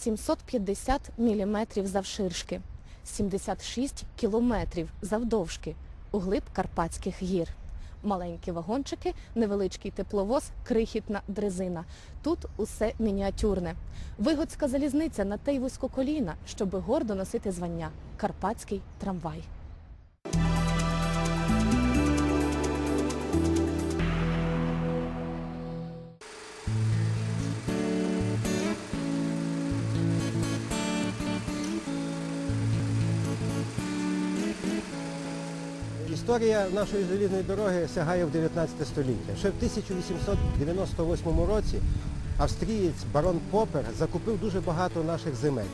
750 мм завширшки, 76 кілометрів завдовжки у глиб Карпатських гір. Маленькі вагончики, невеличкий тепловоз, крихітна дрезина. Тут усе мініатюрне. Вигодська залізниця на те й вузькоколійна, щоби гордо носити звання Карпатський трамвай. Історія нашої залізної дороги сягає в 19 століття. Ще в 1898 році австрієць барон Попер закупив дуже багато наших земель.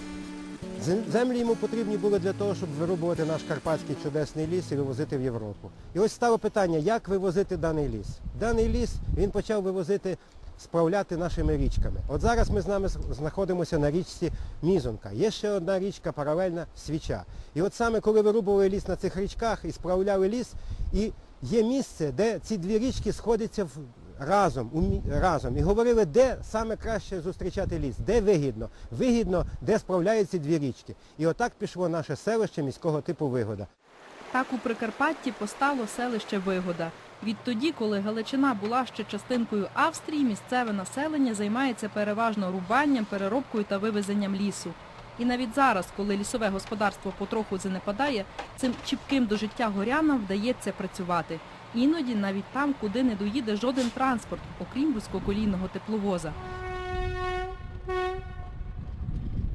Землі йому потрібні були для того, щоб вирубувати наш карпатський чудесний ліс і вивозити в Європу. І ось стало питання, як вивозити даний ліс. Даний ліс він почав вивозити, справляти нашими річками. От зараз ми з нами знаходимося на річці Мізонка. Є ще одна річка паралельна Свіча. І от саме коли вирубували ліс на цих річках і справляли ліс, і є місце, де ці дві річки сходяться в разом, разом і говорили, де саме краще зустрічати ліс, де вигідно. Вигідно, де справляються дві річки. І отак пішло наше селище міського типу Вигода. Так у Прикарпатті постало селище Вигода. Відтоді, коли Галичина була ще частинкою Австрії, місцеве населення займається переважно рубанням, переробкою та вивезенням лісу. І навіть зараз, коли лісове господарство потроху занепадає, цим чіпким до життя горянам вдається працювати. Іноді навіть там, куди не доїде жоден транспорт, окрім вузькоколійного тепловоза.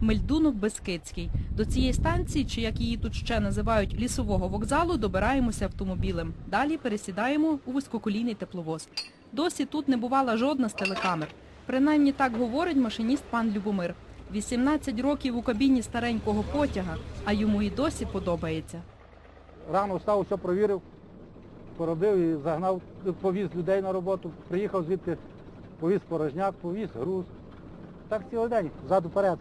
Мельдунок Бескидський. До цієї станції, чи як її тут ще називають лісового вокзалу, добираємося автомобілем. Далі пересідаємо у вузькоколійний тепловоз. Досі тут не бувала жодна з телекамер. Принаймні так говорить машиніст пан Любомир. 18 років у кабіні старенького потяга, а йому і досі подобається. Рано встав, все провірив, поробив і загнав, повіз людей на роботу, приїхав звідти, повіз порожняк, повіз груз. Так цілий день, ззаду вперед.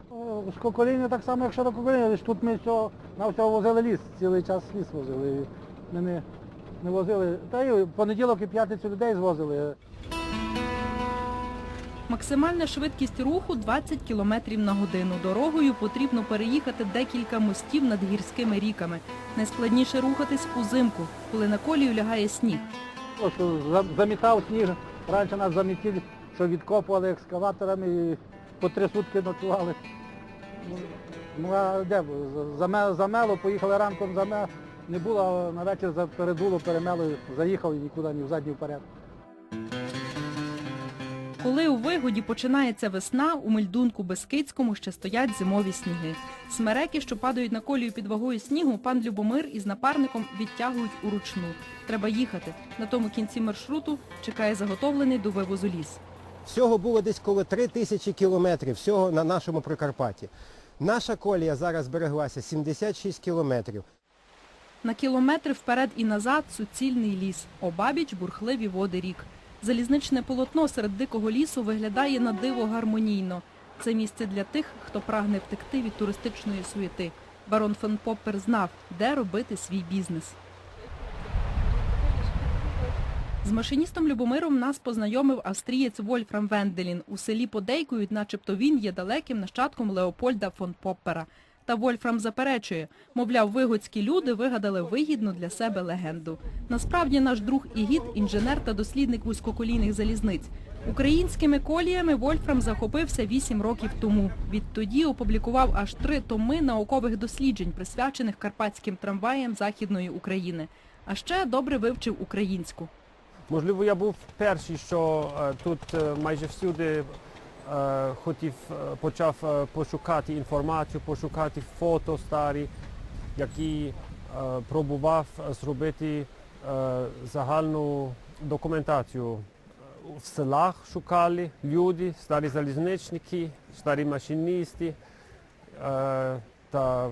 Скокоління так само, як ширококоління, лише тут ми всього, на всього возили ліс, цілий час ліс возили. Ми не, не возили. Та й в понеділок і п'ятницю людей звозили. Максимальна швидкість руху 20 км на годину. Дорогою потрібно переїхати декілька мостів над гірськими ріками. Найскладніше рухатись узимку, коли на колію лягає сніг. За- замітав сніг. Раніше нас замітили, що відкопували екскаваторами і по три сутки ночували. Ну, а де? б? Заме- Замело, поїхали ранком заме. Не було, а на вечір передуло, перемело, заїхав і нікуди, ні взад, ні вперед. Коли у вигоді починається весна, у Мельдунку Бескидському ще стоять зимові сніги. Смереки, що падають на колію під вагою снігу, пан Любомир із напарником відтягують уручну. Треба їхати. На тому кінці маршруту чекає заготовлений до вивозу ліс. Всього було десь коло 3 тисячі кілометрів всього на нашому Прикарпатті. Наша колія зараз збереглася 76 кілометрів. На кілометри вперед і назад суцільний ліс, обабіч бурхливі води рік. Залізничне полотно серед дикого лісу виглядає на диво гармонійно. Це місце для тих, хто прагне втекти від туристичної суєти. Барон фон Поппер знав, де робити свій бізнес. З машиністом Любомиром нас познайомив австрієць Вольфрам Венделін. У селі подейкують, начебто він є далеким нащадком Леопольда фон Поппера. Та Вольфрам заперечує, мовляв, вигодські люди вигадали вигідну для себе легенду. Насправді наш друг і гід – інженер та дослідник вузькоколійних залізниць. Українськими коліями Вольфрам захопився вісім років тому. Відтоді опублікував аж три томи наукових досліджень, присвячених карпатським трамваям Західної України. А ще добре вивчив українську. Можливо, я був перший, що е, тут е, майже всюди е, хотів, почав пошукати інформацію, пошукати фото старі, які пробував зробити загальну документацію. В селах шукали люди, старі залізничники, старі машиністи та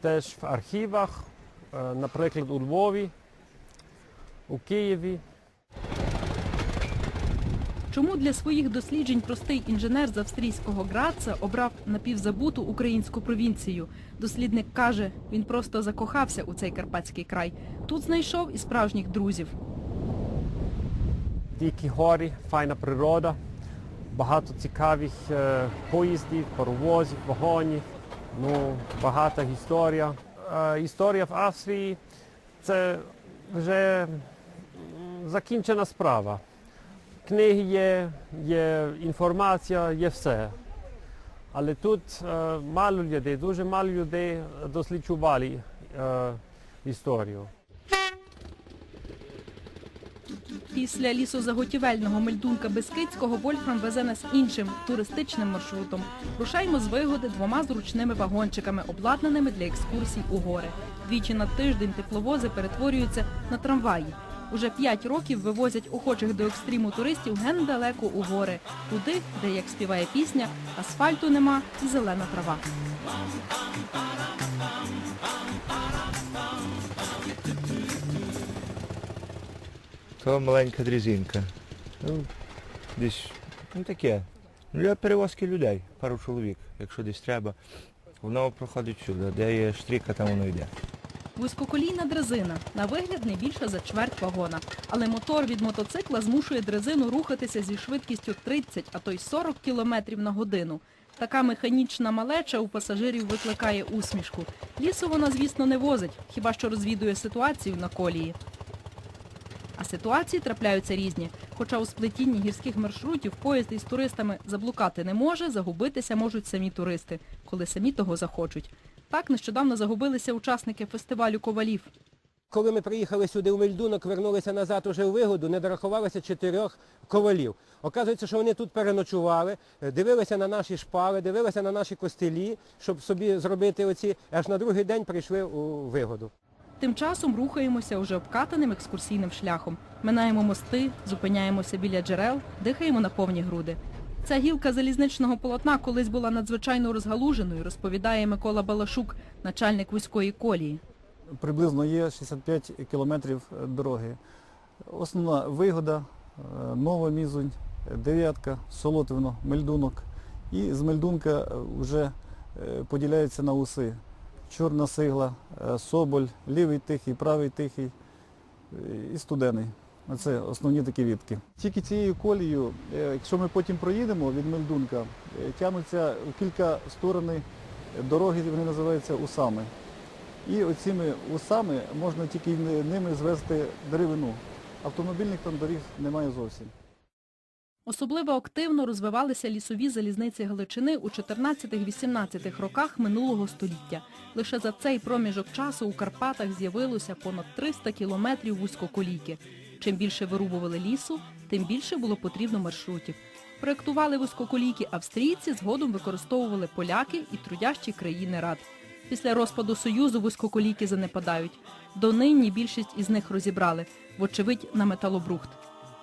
теж в архівах, наприклад, у Львові у Києві. Чому для своїх досліджень простий інженер з австрійського Граца обрав напівзабуту українську провінцію? Дослідник каже, він просто закохався у цей карпатський край. Тут знайшов і справжніх друзів. Дикі гори, файна природа. багато цікавих е, поїздів, паровозів, вагонів. Ну, багата історія. Е, історія в Австрії це вже закінчена справа. Книги є, є інформація, є все. Але тут е, мало людей, дуже мало людей досліджували е, історію. Після лісозаготівельного мельдунка Бескидського Вольфрам везе нас іншим туристичним маршрутом. Рушаємо з вигоди двома зручними вагончиками, обладнаними для екскурсій у гори. Двічі на тиждень тепловози перетворюються на трамваї. Уже п'ять років вивозять охочих до екстриму туристів ген далеко у гори, туди, де, як співає пісня, асфальту нема і зелена трава. То маленька дрезинка. Ну, десь ну таке. Ну, для перевозки людей, пару чоловік, якщо десь треба. Воно проходить сюди, де є штріка, там воно йде. Вузькоколійна дрезина. На вигляд не більше за чверть вагона. Але мотор від мотоцикла змушує дрезину рухатися зі швидкістю 30, а то й 40 км на годину. Така механічна малеча у пасажирів викликає усмішку. Лісу вона, звісно, не возить, хіба що розвідує ситуацію на колії. А ситуації трапляються різні. Хоча у сплетінні гірських маршрутів поїзд із туристами заблукати не може, загубитися можуть самі туристи, коли самі того захочуть. Так нещодавно загубилися учасники фестивалю ковалів. Коли ми приїхали сюди у Мельдунок, вернулися назад уже у вигоду, не дорахувалося чотирьох ковалів. Оказується, що вони тут переночували, дивилися на наші шпали, дивилися на наші костелі, щоб собі зробити оці, аж на другий день прийшли у вигоду. Тим часом рухаємося уже обкатаним екскурсійним шляхом. Минаємо мости, зупиняємося біля джерел, дихаємо на повні груди. Ця гілка залізничного полотна колись була надзвичайно розгалуженою, розповідає Микола Балашук, начальник вузької колії. приблизно є 65 кілометрів е, дороги. Основна вигода е, Нова Мізунь, е, Дев'ятка, Солотвино, Мельдунок. І з Мельдунка вже поділяється на уси. Чорна сигла, е, Соболь, лівий тихий, правий тихий е, і студений. Це основні такі відки. Тільки цією колією, е, якщо ми потім проїдемо від Мельдунка, е, тягнуться у кілька сторони дороги, вони називаються усами. І оціми усами можна тільки ними звезти деревину. Автомобільних там доріг немає зовсім. Особливо активно розвивалися лісові залізниці Галичини у 14-18 роках минулого століття. Лише за цей проміжок часу у Карпатах з'явилося понад 300 кілометрів вузькоколійки. Чим більше вирубували лісу, тим більше було потрібно маршрутів. Проєктували вузькоколійки австрійці, згодом використовували поляки і трудящі країни рад. Після розпаду Союзу вузькоколійки занепадають. Донині більшість із них розібрали, вочевидь, на металобрухт.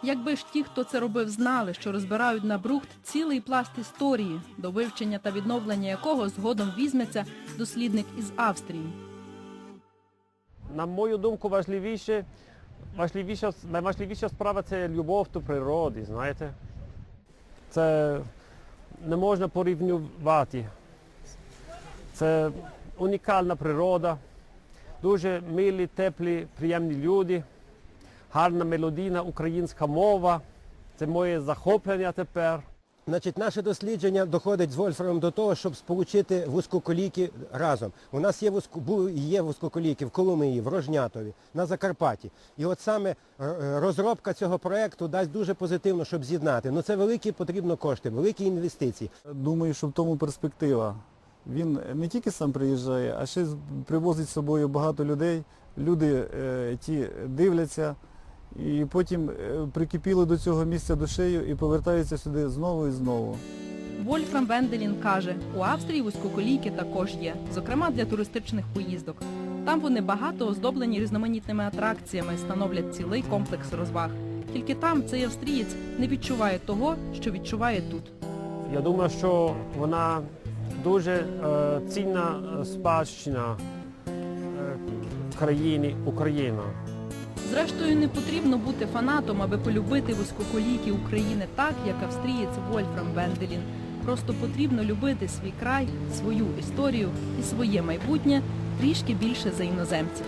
Якби ж ті, хто це робив, знали, що розбирають на брухт цілий пласт історії, до вивчення та відновлення якого згодом візьметься дослідник із Австрії. На мою думку, важливіше, важливіша, найважливіша справа це любов до природи, знаєте. Це не можна порівнювати. Це унікальна природа, дуже милі, теплі, приємні люди, гарна мелодійна українська мова. Це моє захоплення тепер. Значить, наше дослідження доходить з Вольфрамом до того, щоб сполучити вузькоколійки разом. У нас є, вузько, бу- є вузькоколійки в Коломиї, в Рожнятові, на Закарпатті. І от саме е, розробка цього проєкту дасть дуже позитивно, щоб з'єднати. Ну це великі потрібно кошти, великі інвестиції. Думаю, що в тому перспектива. Він не тільки сам приїжджає, а ще привозить з собою багато людей. Люди е, ті дивляться і потім е, прикипіли до цього місця душею і повертаються сюди знову і знову. Вольфрам Венделін каже, у Австрії вузькоколійки також є, зокрема для туристичних поїздок. Там вони багато оздоблені різноманітними атракціями, становлять цілий комплекс розваг. Тільки там цей австрієць не відчуває того, що відчуває тут. Я думаю, що вона дуже е, цінна е, спадщина е, країни Україна. Зрештою, не потрібно бути фанатом, аби полюбити вузькоколійки України так, як австрієць Вольфрам Венделін. Просто потрібно любити свій край, свою історію і своє майбутнє трішки більше за іноземців.